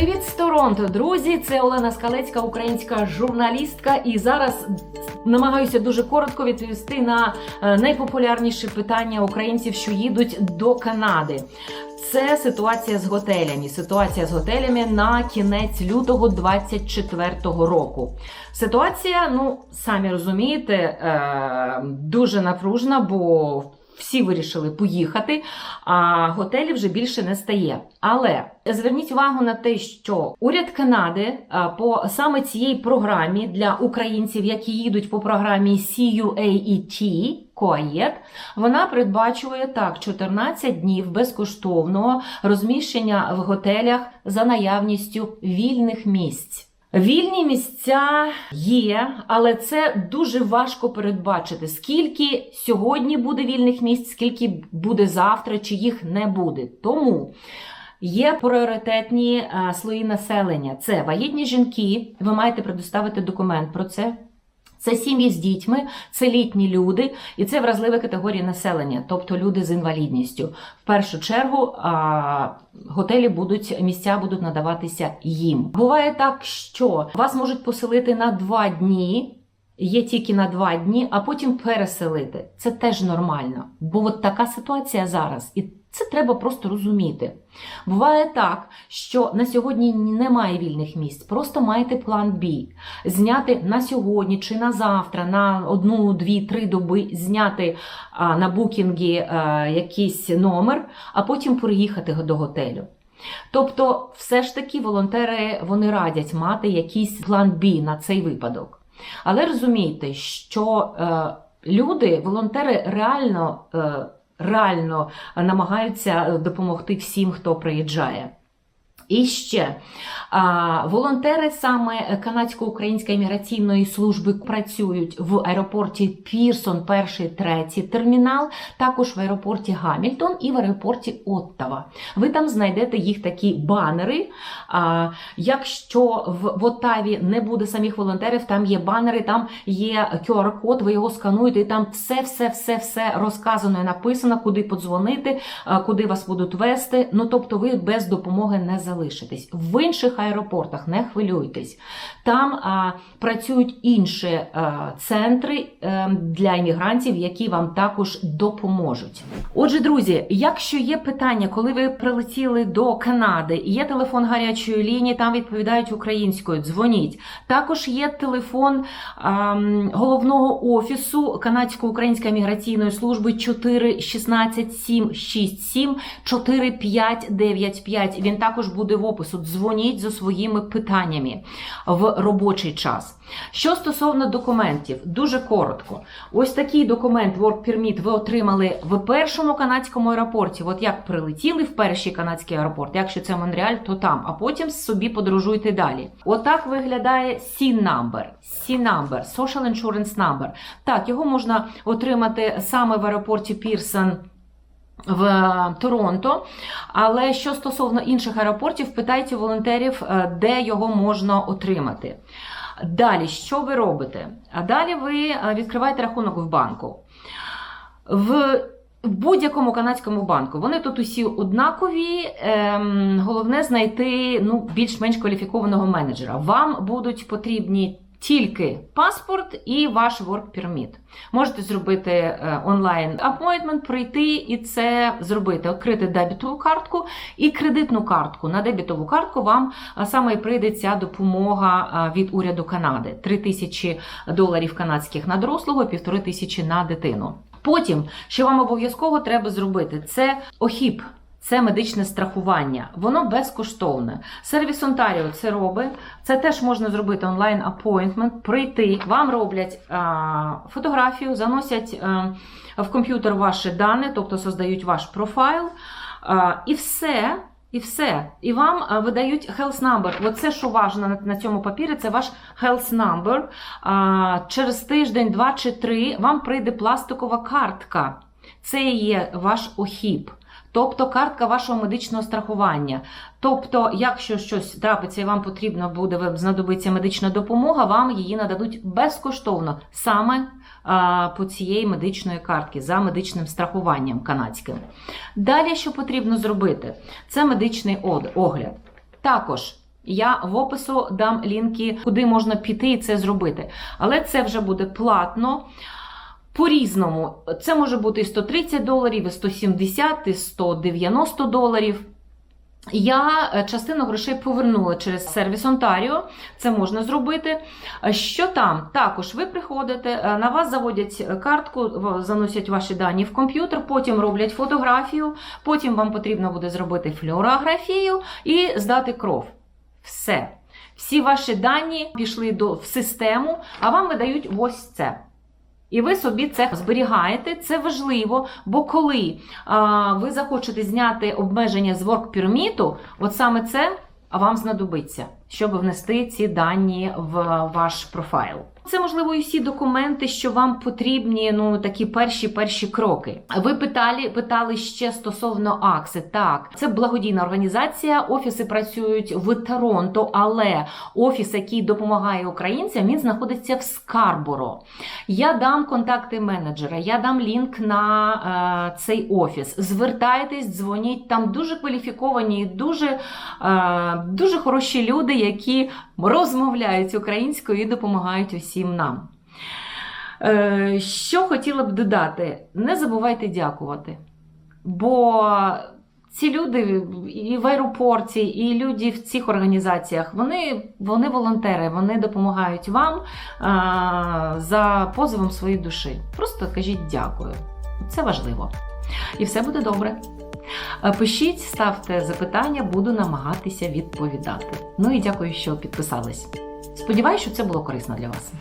Привіт з Торонто, друзі! Це Олена Скалецька, українська журналістка, і зараз намагаюся дуже коротко відповісти на е, найпопулярніші питання українців, що їдуть до Канади. Це ситуація з готелями. Ситуація з готелями на кінець лютого 24-го року. Ситуація, ну самі розумієте, е, дуже напружена, бо всі вирішили поїхати, а готелів вже більше не стає. Але зверніть увагу на те, що уряд Канади по саме цієї програмі для українців, які їдуть по програмі CUAET, COAET, вона передбачує так 14 днів безкоштовного розміщення в готелях за наявністю вільних місць. Вільні місця є, але це дуже важко передбачити, скільки сьогодні буде вільних місць, скільки буде завтра, чи їх не буде. Тому є пріоритетні е, слої населення. Це вагітні жінки. Ви маєте предоставити документ про це. Це сім'ї з дітьми, це літні люди, і це вразливі категорії населення, тобто люди з інвалідністю. В першу чергу а, готелі будуть місця будуть надаватися їм. Буває так, що вас можуть поселити на два дні. Є тільки на два дні, а потім переселити. Це теж нормально. Бо от така ситуація зараз, і це треба просто розуміти. Буває так, що на сьогодні немає вільних місць, просто маєте план Б. Зняти на сьогодні чи на завтра, на одну, дві, три доби, зняти на букінгі а, якийсь номер, а потім переїхати до готелю. Тобто, все ж таки волонтери вони радять мати якийсь план Б на цей випадок. Але розумійте, що е, люди, волонтери реально. Е, реально намагаються допомогти всім, хто приїжджає. І ще волонтери саме канадсько-української міграційної служби працюють в аеропорті Пірсон, перший, третій термінал, також в аеропорті Гамільтон і в аеропорті Оттава. Ви там знайдете їх такі банери. Якщо в, Оттаві не буде самих волонтерів, там є банери, там є QR-код, ви його скануєте, і там все, все, все, все розказано і написано, куди подзвонити, куди вас будуть вести. Ну тобто, ви без допомоги не залишитесь залишитись. В інших аеропортах не хвилюйтесь. Там а, працюють інші а, центри а, для іммігрантів, які вам також допоможуть. Отже, друзі, якщо є питання, коли ви прилетіли до Канади, є телефон гарячої лінії, там відповідають українською, дзвоніть. Також є телефон а, головного офісу Канадсько-української міграційної служби 4 16 767 4595. Він також буде в опису. Дзвоніть за своїми питаннями в робочий час. Що стосовно документів, дуже коротко. Ось такий документ Work Permit ви отримали в першому канадському аеропорті. От як прилетіли в перший канадський аеропорт, якщо це Монреаль, то там, а потім собі подорожуйте далі. Отак виглядає C-number. C-number, Social Insurance Number. Так, його можна отримати саме в аеропорті Пірсон в Торонто. Але що стосовно інших аеропортів, питайте волонтерів, де його можна отримати. Далі, що ви робите? А далі ви відкриваєте рахунок в банку. В в будь-якому канадському банку вони тут усі однакові. Ем, головне знайти ну, більш-менш кваліфікованого менеджера. Вам будуть потрібні тільки паспорт і ваш work permit. Можете зробити онлайн appointment, прийти і це зробити, відкрити дебітову картку і кредитну картку. На дебітову картку вам саме і прийде ця допомога від уряду Канади: 3 тисячі доларів канадських на дорослого, півтори тисячі на дитину. Потім, що вам обов'язково треба зробити, це ОХІП. Це медичне страхування, воно безкоштовне. Сервіс Онтаріо це робить. Це теж можна зробити онлайн апойнтмент, прийти. Вам роблять а, фотографію, заносять а, в комп'ютер ваші дані, тобто создають ваш профайл. А, і все. І все. І вам видають health number. Оце, що важливо на цьому папірі, це ваш health number. Через тиждень, два чи три вам прийде пластикова картка. Це є ваш ОХІП. Тобто картка вашого медичного страхування. Тобто, якщо щось трапиться і вам потрібно буде, знадобиться медична допомога, вам її нададуть безкоштовно саме по цієї медичної картки за медичним страхуванням канадським. Далі, що потрібно зробити, це медичний огляд. Також Я в опису дам лінки, куди можна піти і це зробити. Але це вже буде платно. По-різному. Це може бути і 130 доларів, і 170, і 190 доларів. Я е, частину грошей повернула через сервіс Онтаріо. Це можна зробити. Е, Що там? Також ви приходите, е, на вас заводять картку, заносять ваші дані в комп'ютер, потім роблять фотографію, потім вам потрібно буде зробити флюорографію і здати кров. Все. Всі ваші дані пішли до, в систему, а вам видають ось це. І ви собі це зберігаєте, це важливо, бо коли а, ви захочете зняти обмеження з воркпірміту, от саме це вам знадобиться, щоб внести ці дані в ваш профайл. Це можливо і всі документи, що вам потрібні, ну такі перші перші кроки. Ви питали, питали ще стосовно АКСи. Так, це благодійна організація. Офіси працюють в Торонто, але офіс, який допомагає українцям, він знаходиться в Скарборо. Я дам контакти менеджера, я дам лінк на е, цей офіс. Звертайтесь, дзвоніть. Там дуже кваліфіковані, дуже, е, дуже хороші люди, які розмовляють українською і допомагають усім нам. Е, що хотіла б додати? Не забувайте дякувати. Бо ці люди і в аеропорті, і люди в цих організаціях, вони, вони волонтери, вони допомагають вам а, за позовом своєї душі. Просто кажіть дякую. Це важливо. І все буде добре. Е, Пишіть, ставте запитання, буду намагатися відповідати. Ну і дякую, що підписались. Сподіваюсь, що це було корисно для вас.